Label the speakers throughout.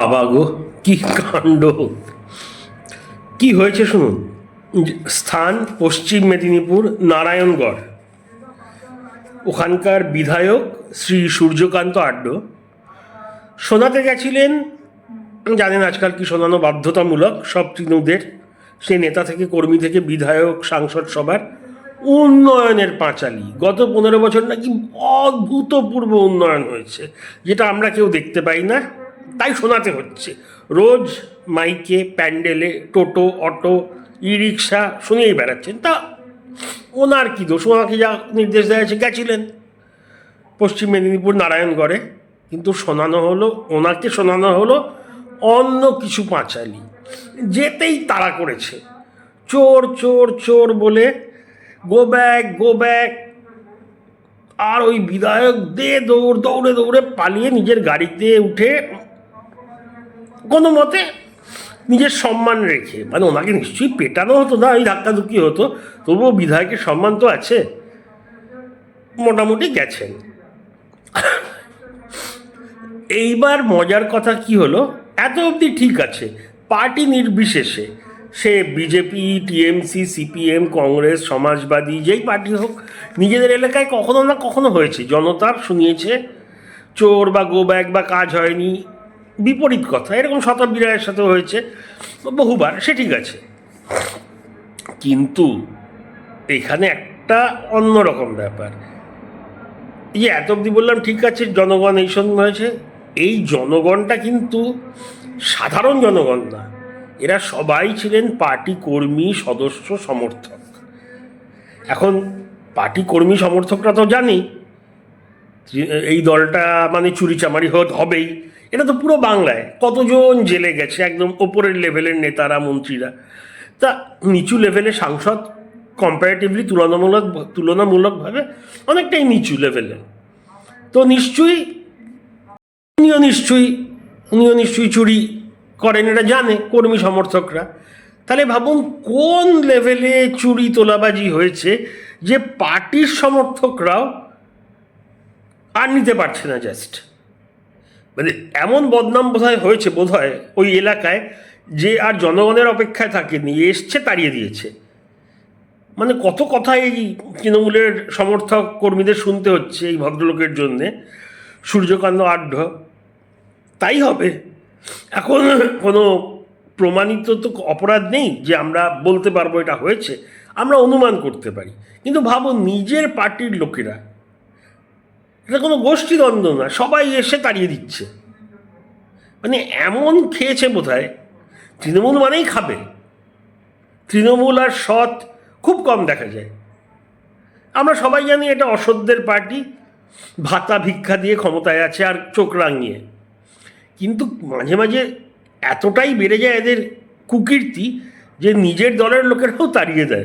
Speaker 1: বাবা গো কি কাণ্ড। কি হয়েছে শুনুন? স্থান পশ্চিম মেদিনীপুর নারায়ণগড়। ওখানকার বিধায়ক শ্রী সূর্যকান্ত আড্ড। শোনাতে গেছিলেন জানেন আজকাল কি শোনানো বাধ্যতামূলক, সব তৃণদের, সে নেতা থেকে, কর্মী থেকে, বিধায়ক, সাংসদ সবার উন্নয়নের পাঁচালি। গত পনেরো বছর নাকি অভূতপূর্ব উন্নয়ন হয়েছে, যেটা আমরা কেউ দেখতে পাই না, তাই শোনাতে হচ্ছে। রোজ মাইকে, প্যান্ডেলে, টোটো, অটো ই রিক্সা শুনেই বেড়াচ্ছেন। তা ওনার কী দোষ? ওনাকে যা নির্দেশ দেওয়া হয়েছে? গেছিলেন। পশ্চিম মেদিনীপুর নারায়ণগড়ে। কিন্তু শোনানো হলো, ওনাকে শোনানো হলো অন্য কিছু পাঁচালি। যেতেই তাড়া করেছে। চোর চোর চোর বলে গো ব্যাক গো ব্যাক আর ওই বিধায়ক দে, দৌড়, দৌড়ে দৌড়ে পালিয়ে নিজের গাড়িতে উঠে কোনো মতে নিজের সম্মান রেখে। মানে ওনাকে নিশ্চয়ই পেটানো হতো না ওই ধাক্কাধুক্কি হতো, তবুও বিধায়কের সম্মান তো আছে। মোটামুটি গেছেন। এইবার মজার কথা কি হলো? এত অবধি ঠিক আছে। পার্টি নির্বিশেষে সে BJP, TMC, CPM, Congress, Samajwadi, যেই পার্টি হোক, নিজেদের এলাকায় কখনো না কখনো হয়েছে। জনতার শুনিয়েছে, চোর বা গো ব্যাগ বা কাজ হয়নি বিপরীত কথা। এরকম শতাব্দী রায়ের সাথে হয়েছে, বহুবার, সে ঠিক আছে। কিন্তু এখানে একটা অন্যরকম ব্যাপার। এই যে এত অবধি বললাম, ঠিক আছে, জনগণ এই সঙ্গে হয়েছে। এই জনগণটা কিন্তু সাধারণ জনগণ না। এরা সবাই ছিলেন পার্টি কর্মী, সদস্য, সমর্থক। এখন পার্টি কর্মী, সমর্থকরা তো জানি এই দলটা মানে চুরিচামারি হত, হবেই। এটা তো পুরো বাংলায়। কতজন জেলে গেছে একদম ওপরের লেভেলের নেতারা, মন্ত্রীরা? তা নিচু লেভেলের সাংসদ কম্পারেটিভলি তুলনামূলক, তুলনামূলকভাবে অনেকটাই নিচু লেভেলের তো নিশ্চয়ই, উনিও নিশ্চয়ই উনিও নিশ্চয়ই চুরি করেন, এটা জানে কর্মী সমর্থকরা। তাহলে ভাবুন, কোন লেভেলে চুরি তোলাবাজি হয়েছে যে পার্টির সমর্থকরাও আর নিতে পারছে না জাস্ট মানে এমন বদনাম বোধহয় হয়েছে বোধহয় ওই এলাকায় যে আর জনগণের অপেক্ষায় থাকেনি, এসছে তাড়িয়ে দিয়েছে। মানে কত কথা এই তৃণমূলের সমর্থক কর্মীদের শুনতে হচ্ছে এই ভদ্রলোকের জন্যে। সূর্যকান্ত আঢ্য তাই হবে। এখন কোনো প্রমাণিত তো অপরাধ নেই যে আমরা বলতে পারব এটা হয়েছে, আমরা অনুমান করতে পারি। কিন্তু ভাবো নিজের পার্টির লোকেরা এটা কোনো গোষ্ঠীদ্বন্দ্ব না, সবাই এসে তাড়িয়ে দিচ্ছে। মানে এমন খেয়েছে বোধ হয় তৃণমূল মানেই খাবে। তৃণমূল আর সৎ খুব কম দেখা যায়। আমরা সবাই জানি এটা অসত্যের পার্টি, ভাতা ভিক্ষা দিয়ে ক্ষমতায় আছে আর চোখ রাঙিয়ে। কিন্তু মাঝে মাঝে এতটাই বেড়ে যায় এদের কুকীর্তি যে নিজের দলের লোকেরাও তাড়িয়ে দেয়।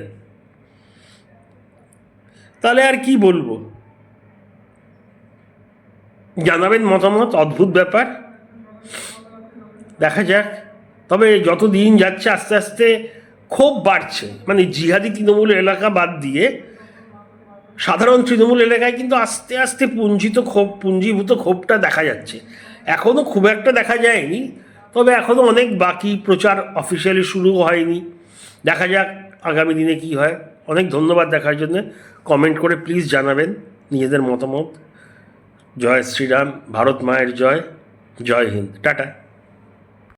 Speaker 1: তাহলে আর কি বলব? জানাবেন মতামত, অদ্ভুত ব্যাপার। দেখা যাক। তবে যত দিন যাচ্ছে, আস্তে আস্তে ক্ষোভ বাড়ছে। মানে জিহাদি তৃণমূল এলাকা বাদ দিয়ে, সাধারণ তৃণমূল এলাকায় কিন্তু আস্তে আস্তে পুঞ্জিত ক্ষোভ, পুঞ্জীভূত ক্ষোভটা দেখা যাচ্ছে। এখনও খুব একটা দেখা যায়নি। তবে এখনও অনেক বাকি প্রচার অফিসিয়ালি শুরু হয়নি। দেখা যাক আগামী দিনে কি হয়। অনেক ধন্যবাদ দেখার জন্য। কমেন্ট করে প্লিজ জানাবেন নিজেদের মতামত। জয় শ্রীরাম ভারত মায়ের জয় জয় হিন্দ টাটা।